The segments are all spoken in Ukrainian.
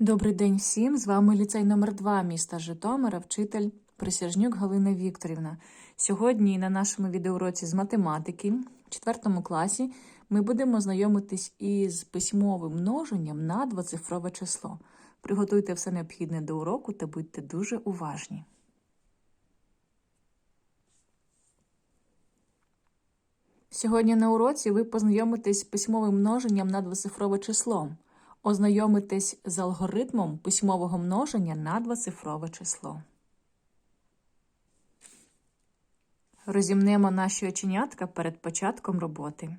Добрий день всім! З вами ліцей номер 2 міста Житомира, вчитель Присяжнюк Галина Вікторівна. Сьогодні на нашому відеоуроці з математики в 4 класі ми будемо знайомитись із письмовим множенням на двоцифрове число. Приготуйте все необхідне до уроку та будьте дуже уважні. Сьогодні на уроці ви познайомитесь з письмовим множенням на двоцифрове число. Ознайомитесь з алгоритмом письмового множення на двоцифрове число. Розімнемо наші оченятка перед початком роботи.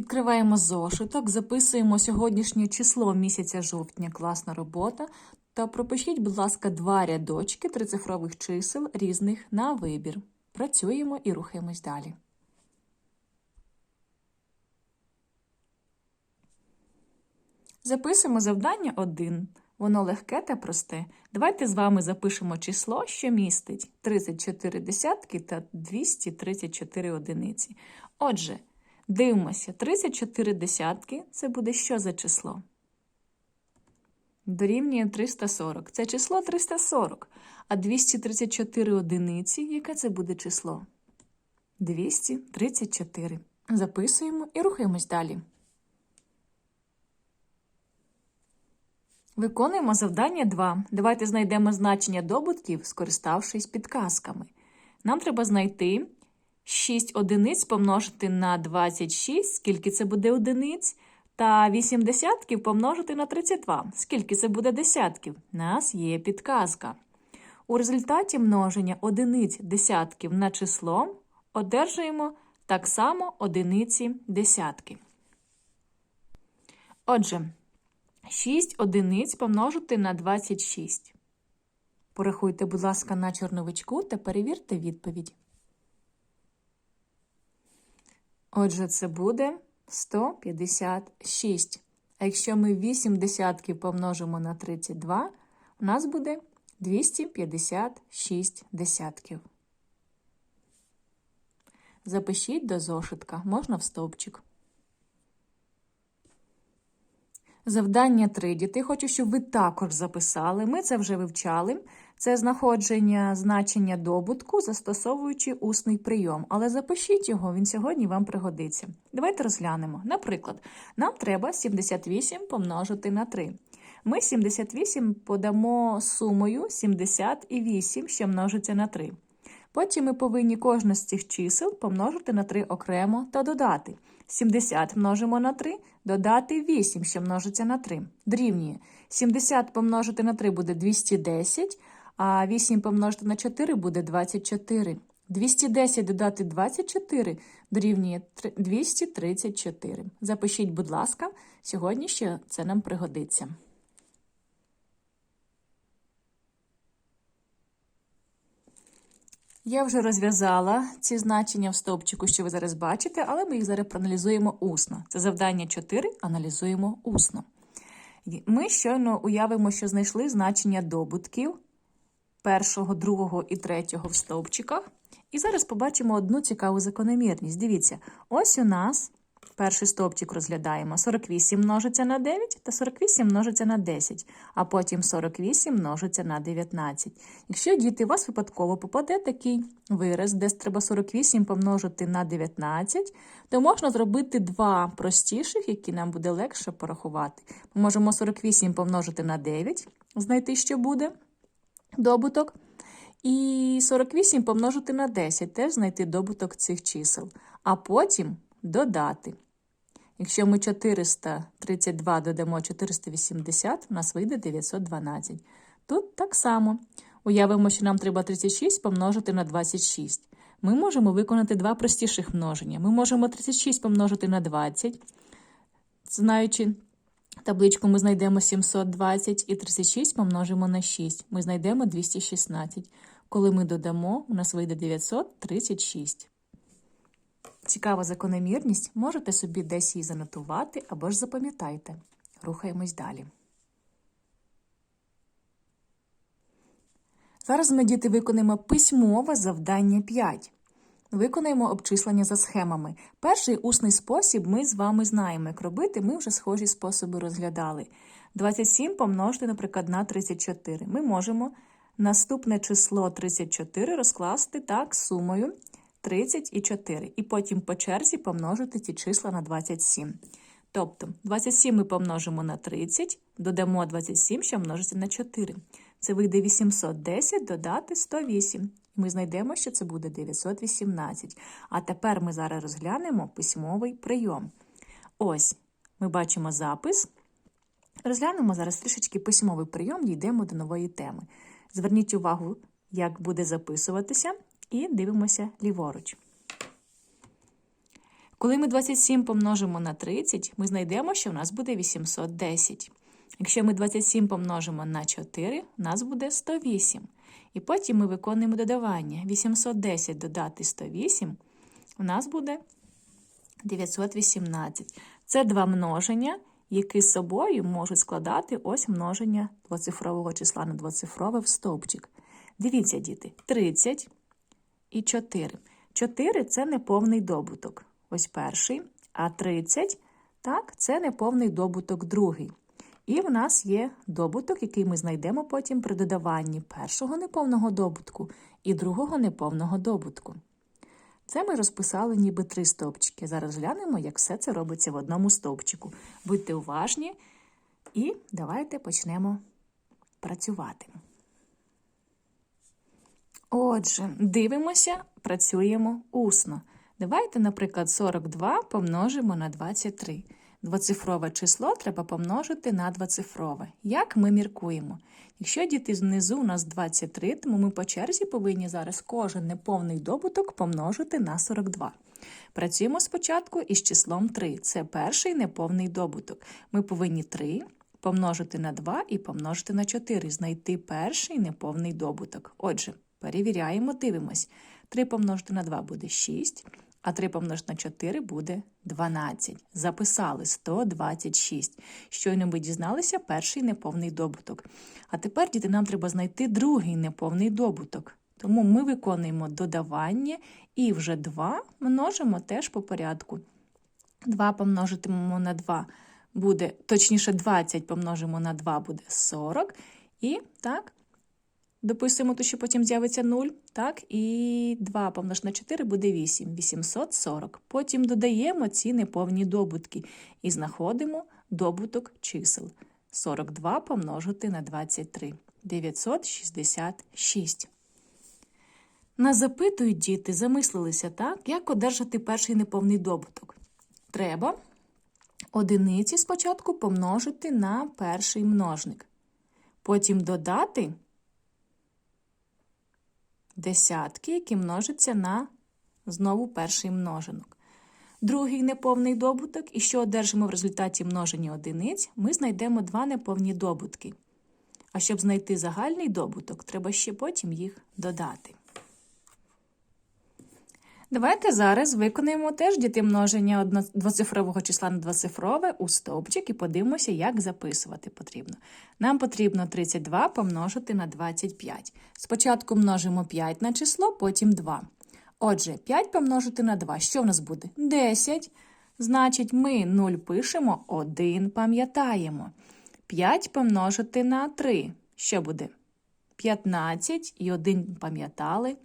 Відкриваємо зошиток, записуємо сьогоднішнє число місяця жовтня, класна робота. Та пропишіть, будь ласка, два рядочки трицифрових чисел різних на вибір. Працюємо і рухаємось далі. Записуємо завдання 1. Воно легке та просте. Давайте з вами запишемо число, що містить 34 десятки та 234 одиниці. Отже, дивимося, 34 десятки це буде що за число? Дорівнює 340. Це число 340. А 234 одиниці, яке це буде число? 234. Записуємо і рухаємось далі. Виконуємо завдання 2. Давайте знайдемо значення добутків, скориставшись підказками. Нам треба знайти 6 одиниць помножити на 26, скільки це буде одиниць, та 8 десятків помножити на 32, скільки це буде десятків. У нас є підказка. У результаті множення одиниць десятків на число одержуємо так само одиниці десятки. Отже, 6 одиниць помножити на 26. Порахуйте, будь ласка, на чорновичку та перевірте відповідь. Отже, це буде 156. А якщо ми 8 десятків помножимо на 32, у нас буде 256 десятків. Запишіть до зошитка, можна в стовпчик. Завдання 3. Діти, хочу, щоб ви також записали. Ми це вже вивчали. Це знаходження значення добутку, застосовуючи усний прийом. Але запишіть його, він сьогодні вам пригодиться. Давайте розглянемо. Наприклад, нам треба 78 помножити на 3. Ми 78 подамо сумою 78, що множиться на 3. Потім ми повинні кожне з цих чисел помножити на 3 окремо та додати. 70 множимо на 3, додати 8, що множиться на 3. Дорівнює. 70 помножити на 3 буде 210, а 8 помножити на 4 буде 24. 210 додати 24 дорівнює 234. Запишіть, будь ласка, сьогодні ще це нам пригодиться. Я вже розв'язала ці значення в стовпчику, що ви зараз бачите, але ми їх зараз проаналізуємо усно. Це завдання 4, аналізуємо усно. Ми щойно уявимо, що знайшли значення добутків першого, другого і третього в стовпчиках. І зараз побачимо одну цікаву закономірність. Дивіться, ось у нас перший стовпчик розглядаємо. 48 множиться на 9 та 48 множиться на 10, а потім 48 множиться на 19. Якщо діти у вас випадково попаде такий вираз, де треба 48 помножити на 19, то можна зробити два простіших, які нам буде легше порахувати. Ми можемо 48 помножити на 9, знайти, що буде добуток. І 48 помножити на 10, теж знайти добуток цих чисел. А потім додати. Якщо ми 432 додамо 480, у нас вийде 912. Тут так само. Уявимо, що нам треба 36 помножити на 26. Ми можемо виконати два простіших множення. Ми можемо 36 помножити на 20, знаючи табличку, ми знайдемо 720 і 36 помножимо на 6. Ми знайдемо 216. Коли ми додамо, у нас вийде 936. Цікава закономірність, можете собі десь її занотувати або ж запам'ятайте. Рухаємось далі. Зараз ми, діти, виконаємо письмове завдання 5. Виконаємо обчислення за схемами. Перший усний спосіб ми з вами знаємо, як робити, ми вже схожі способи розглядали. 27 помножити, наприклад, на 34. Ми можемо наступне число 34 розкласти так сумою 30 і 4. І потім по черзі помножити ці числа на 27. Тобто 27 ми помножимо на 30, додамо 27, що множиться на 4. Це вийде 810 додати 108. І ми знайдемо, що це буде 918. А тепер ми зараз розглянемо письмовий прийом. Ось, ми бачимо запис. Розглянемо зараз трішечки письмовий прийом, дійдемо до нової теми. Зверніть увагу, як буде записуватися, і дивимося ліворуч. Коли ми 27 помножимо на 30, ми знайдемо, що в нас буде 810. Якщо ми 27 помножимо на 4, у нас буде 108. І потім ми виконуємо додавання. 810 додати 108, у нас буде 918. Це два множення, які з собою можуть складати ось множення двоцифрового числа на двоцифрове в стовпчик. Дивіться, діти, 30 і 4. 4 – це неповний добуток. Ось перший, а 30 – так, це неповний добуток другий. І в нас є добуток, який ми знайдемо потім при додаванні першого неповного добутку і другого неповного добутку. Це ми розписали ніби три стовпчики. Зараз глянемо, як все це робиться в одному стовпчику. Будьте уважні і давайте почнемо працювати. Отже, дивимося, працюємо усно. Давайте, наприклад, 42 помножимо на 23. Двоцифрове число треба помножити на двоцифрове. Як ми міркуємо? Якщо діти знизу у нас 23, тому ми по черзі повинні зараз кожен неповний добуток помножити на 42. Працюємо спочатку із числом 3. Це перший неповний добуток. Ми повинні 3 помножити на 2 і помножити на 4, знайти перший неповний добуток. Отже, перевіряємо, дивимось. 3 помножити на 2 буде 6. А 3 помножити на 4 буде 12. Записали 126. Щойно ми дізналися перший неповний добуток. А тепер, діти, нам треба знайти другий неповний добуток. Тому ми виконуємо додавання і вже 2 множимо теж по порядку. 2 помножитимемо на 2 буде, точніше, 20 помножимо на 2 буде 40. І так, Дописуємо те, що потім з'явиться 0, так, і 2 помнож на 4 буде 8, 840. Потім додаємо ці неповні добутки і знаходимо добуток чисел. 42 помножити на 23, 966. Нас запитують діти, замислилися так, як одержати перший неповний добуток. Треба одиниці спочатку помножити на перший множник. Потім додати десятки, які множаться на знову перший множинок. Другий неповний добуток, і що одержимо в результаті множення одиниць, ми знайдемо два неповні добутки. А щоб знайти загальний добуток, треба ще потім їх додати. Давайте зараз виконаємо теж діти множення двоцифрового числа на двоцифрове у стовпчик і подивимося, як записувати потрібно. Нам потрібно 32 помножити на 25. Спочатку множимо 5 на число, потім 2. Отже, 5 помножити на 2. Що в нас буде? 10. Значить, ми 0 пишемо, 1 пам'ятаємо. 5 помножити на 3. Що буде? 15 і 1 пам'ятали.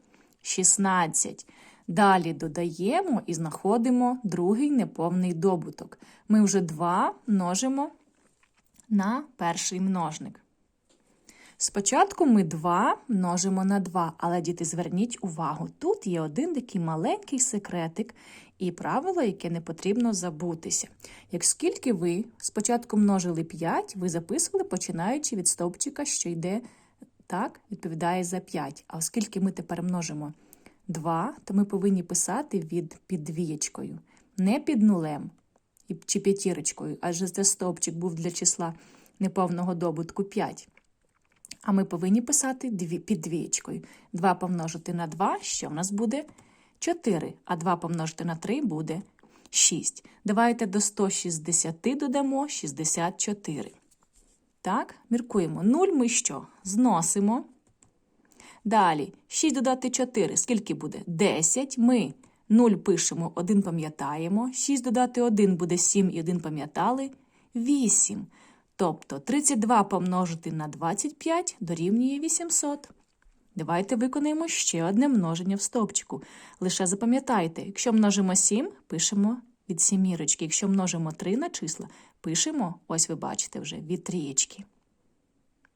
16. Далі додаємо і знаходимо другий неповний добуток. Ми вже 2 множимо на перший множник. Спочатку ми 2 множимо на 2, але діти, зверніть увагу, тут є один такий маленький секретик і правило, яке не потрібно забутися. Як скільки ви спочатку множили 5, ви записували, починаючи від стовпчика, що йде так, відповідає за 5. А оскільки ми тепер множимо 2, то ми повинні писати від під двієчкою, не під нулем чи п'ятірочкою, адже це стовпчик був для числа неповного добутку 5. А ми повинні писати під двієчкою. 2 помножити на 2, що в нас буде? 4. А 2 помножити на 3 буде 6. Давайте до 160 додамо 64. Так, міркуємо. 0 ми що? Зносимо. Далі, 6 додати 4. Скільки буде? 10. Ми 0 пишемо, 1 пам'ятаємо. 6 додати 1 буде 7 і 1 пам'ятали. 8. Тобто 32 помножити на 25 дорівнює 800. Давайте виконаємо ще одне множення в стовпчику. Лише запам'ятайте, якщо множимо 7, пишемо від сімірочки. Якщо множимо 3 на числа, пишемо, ось ви бачите вже, від трієчки.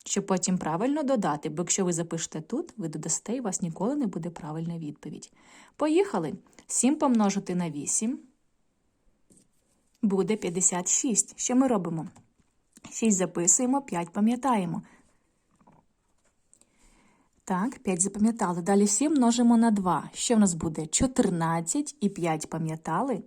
Щоб потім правильно додати, бо якщо ви запишете тут, ви додасте і у вас ніколи не буде правильна відповідь. Поїхали. 7 помножити на 8 буде 56. Що ми робимо? 6 записуємо, 5 пам'ятаємо. Так, 5 запам'ятали. Далі 7 множимо на 2. Що в нас буде? 14 і 5 пам'ятали?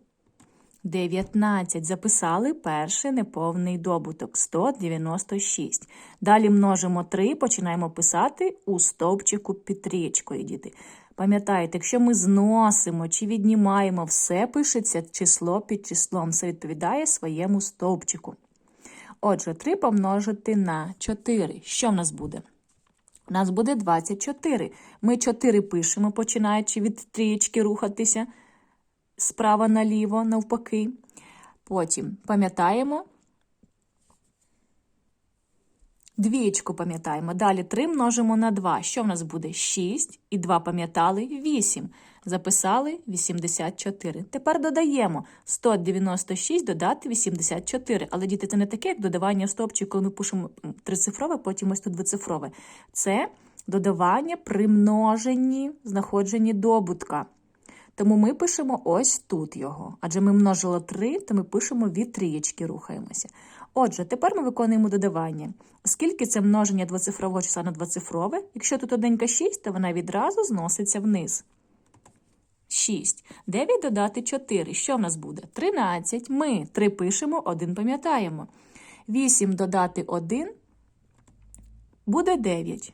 19. Записали перший неповний добуток 196. Далі множимо 3, починаємо писати у стовпчику під трієчкою, діти. Пам'ятаєте, якщо ми зносимо чи віднімаємо, все пишеться число під числом, все відповідає своєму стовпчику. Отже, 3 помножити на 4. Що в нас буде? У нас буде 24. Ми 4 пишемо, починаючи від трієчки рухатися справа наліво, навпаки. Потім пам'ятаємо. Двієчку пам'ятаємо. Далі 3 множимо на 2. Що в нас буде? 6. І 2 пам'ятали 8. Записали 84. Тепер додаємо 196 додати 84. Але, діти, це не таке, як додавання в коли ми пишемо трицифрове, потім ось тут двоцифрове. Це додавання при множенні, знаходженні добутка. Тому ми пишемо ось тут його. Адже ми множили 3, то ми пишемо від трієчки, рухаємося. Отже, тепер ми виконуємо додавання. Оскільки це множення двоцифрового числа на двоцифрове, якщо тут одненька 6, то вона відразу зноситься вниз. 6. 9 додати 4. Що в нас буде? 13. Ми 3 пишемо, 1 пам'ятаємо. 8 додати 1 буде 9.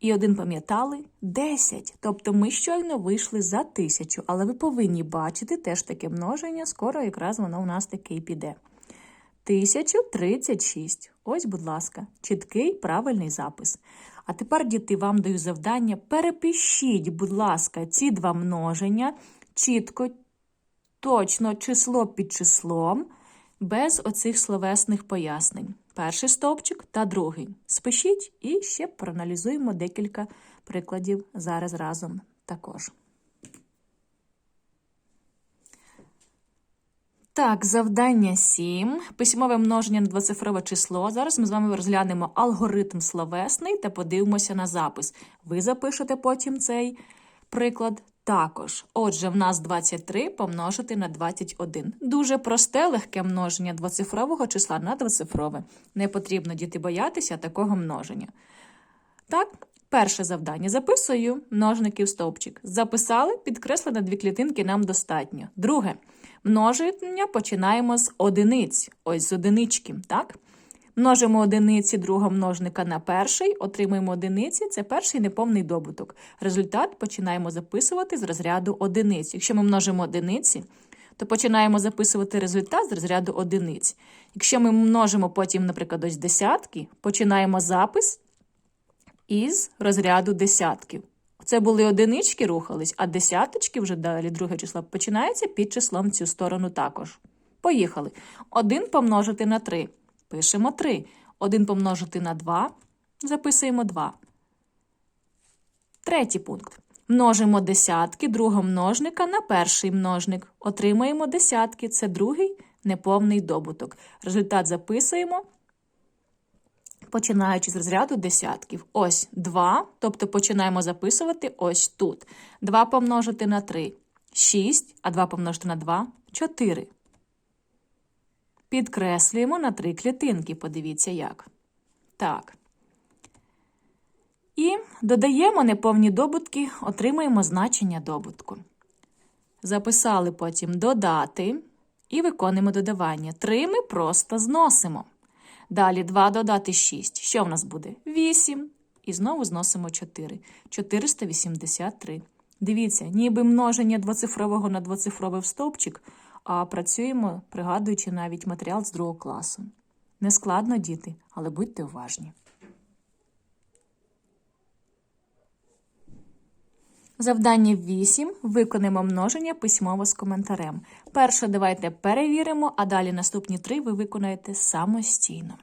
І один пам'ятали 10. Тобто ми щойно вийшли за тисячу, але ви повинні бачити теж таке множення, скоро якраз воно у нас таке і піде. 1036. Ось, будь ласка, чіткий правильний запис. А тепер, діти, вам даю завдання. Перепишіть, будь ласка, ці два множення чітко, точно число під числом, без оцих словесних пояснень. Перший стовпчик та другий. Спишіть і ще проаналізуємо декілька прикладів зараз разом також. Так, завдання 7. Письмове множення на двоцифрове число. Зараз ми з вами розглянемо алгоритм словесний та подивимося на запис. Ви запишете потім цей приклад також. Отже, в нас 23 помножити на 21. Дуже просте, легке множення двоцифрового числа на двоцифрове. Не потрібно діти боятися такого множення. Так, перше завдання. Записую множники в стовпчик. Записали, підкресли на дві клітинки нам достатньо. Друге. Множення починаємо з одиниць. Ось з одинички, так? Множимо одиниці другого множника на перший, отримуємо одиниці, це перший неповний добуток. Результат починаємо записувати з розряду одиниць. Якщо ми множимо одиниці, то починаємо записувати результат з розряду одиниць. Якщо ми множимо потім, наприклад, ось десятки, починаємо запис із розряду десятків. Це були одинички рухались, а десяточки вже далі друге число починається під числом цю сторону також. Поїхали. 1 помножити на 3. Пишемо 3. 1 помножити на 2. Записуємо 2. Третій пункт. Множимо десятки другого множника на перший множник. Отримаємо десятки. Це другий неповний добуток. Результат записуємо, починаючи з розряду десятків. Ось 2, тобто починаємо записувати ось тут. 2 помножити на 3 – 6, а 2 помножити на 2 – 4. Підкреслюємо на три клітинки. Подивіться як. Так. І додаємо неповні добутки, отримаємо значення добутку. Записали потім додати і виконуємо додавання. 3 ми просто зносимо. Далі 2 додати 6. Що в нас буде? 8. І знову зносимо 4. 483. Дивіться, ніби множення двоцифрового на двоцифровий стовпчик, а працюємо, пригадуючи навіть матеріал з другого класу. Нескладно, діти, але будьте уважні. Завдання 8. Виконаємо множення письмово з коментарем. Перше давайте перевіримо, а далі наступні три ви виконаєте самостійно.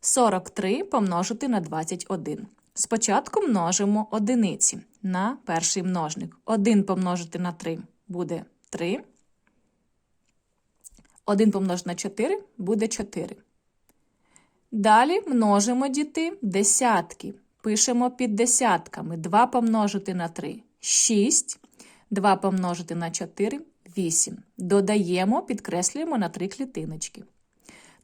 43 помножити на 21. Спочатку множимо одиниці на перший множник. 1 помножити на 3 буде 3. 1 помножити на 4 буде 4. Далі множимо діти десятки. Пишемо під десятками. 2 помножити на 3 6. 2 помножити на 4 8. Додаємо, підкреслюємо на 3 клітиночки.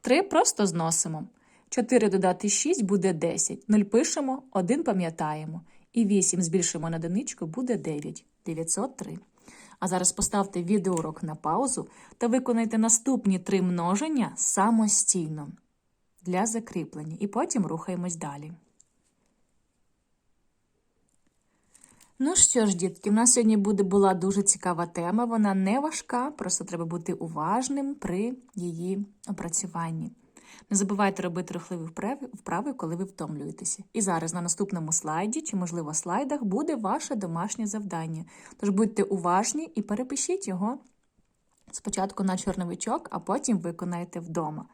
3 просто зносимо. 4 додати 6 буде 10. 0 пишемо, 1 пам'ятаємо. І 8 збільшимо на одиничку буде 9. 903. А зараз поставте відеоурок на паузу та виконайте наступні три множення самостійно для закріплення. І потім рухаємось далі. Ну що ж, дітки, у нас сьогодні буде була дуже цікава тема. Вона не важка, просто треба бути уважним при її опрацюванні. Не забувайте робити рухливі вправи, коли ви втомлюєтеся. І зараз на наступному слайді, чи, можливо, слайдах, буде ваше домашнє завдання. Тож будьте уважні і перепишіть його спочатку на чорновичок, а потім виконайте вдома.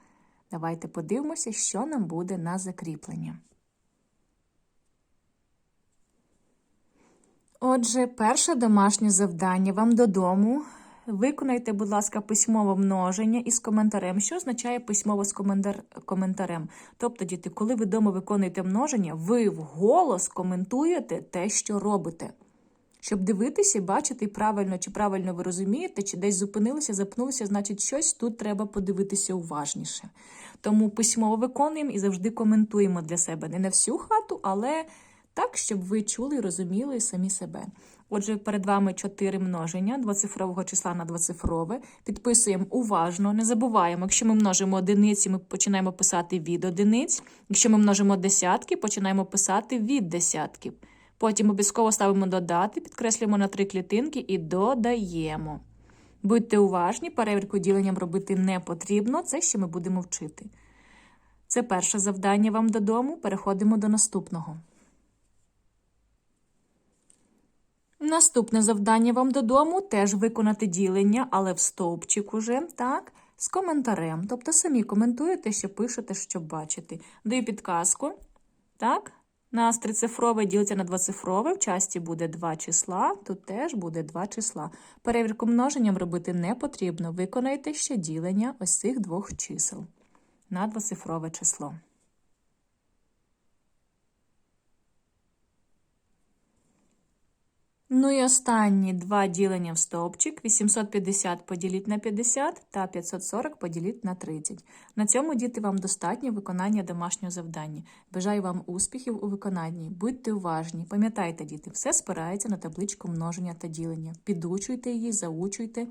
Давайте подивимося, що нам буде на закріплення. Отже, перше домашнє завдання вам додому. Виконайте, будь ласка, письмове множення із коментарем. Що означає письмово з коментар... коментарем? Тобто, діти, коли ви вдома виконуєте множення, ви вголос коментуєте те, що робите. Щоб дивитися, бачити правильно, чи правильно ви розумієте, чи десь зупинилися, запнулися, значить, щось тут треба подивитися уважніше. Тому письмово виконуємо і завжди коментуємо для себе не на всю хату, але так, щоб ви чули і розуміли самі себе. Отже, перед вами чотири множення двоцифрового числа на двоцифрове. Підписуємо уважно, не забуваємо, якщо ми множимо одиниці, ми починаємо писати від одиниць. Якщо ми множимо десятки, починаємо писати від десятків. Потім обов'язково ставимо додати, підкреслюємо на три клітинки і додаємо. Будьте уважні, перевірку діленням робити не потрібно, це ще ми будемо вчити. Це перше завдання вам додому. Переходимо до наступного. Наступне завдання вам додому теж виконати ділення, але в стовпчик уже, так, з коментарем. Тобто самі коментуєте, що пишете, щоб бачити. Даю підказку. Так, нас трицифрове ділиться на двоцифрове, в часті буде два числа, тут теж буде два числа. Перевірку множенням робити не потрібно. Виконайте ще ділення ось цих двох чисел на двоцифрове число. Ну і останні два ділення в стовпчик 850 поділіть на 50 та 540 поділіть на 30. На цьому, діти, вам достатньо виконання домашнього завдання. Бажаю вам успіхів у виконанні. Будьте уважні. Пам'ятайте, діти, все спирається на табличку множення та ділення. Підучуйте її, заучуйте.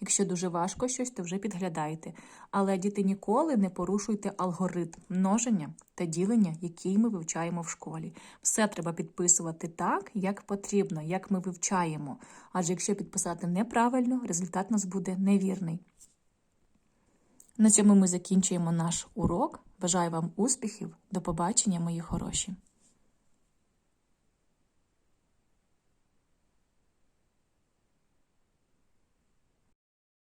Якщо дуже важко щось, то вже підглядайте. Але діти ніколи не порушуйте алгоритм множення та ділення, який ми вивчаємо в школі. Все треба підписувати так, як потрібно, як ми вивчаємо. Адже якщо підписати неправильно, результат у нас буде невірний. На цьому ми закінчуємо наш урок. Бажаю вам успіхів. До побачення, мої хороші!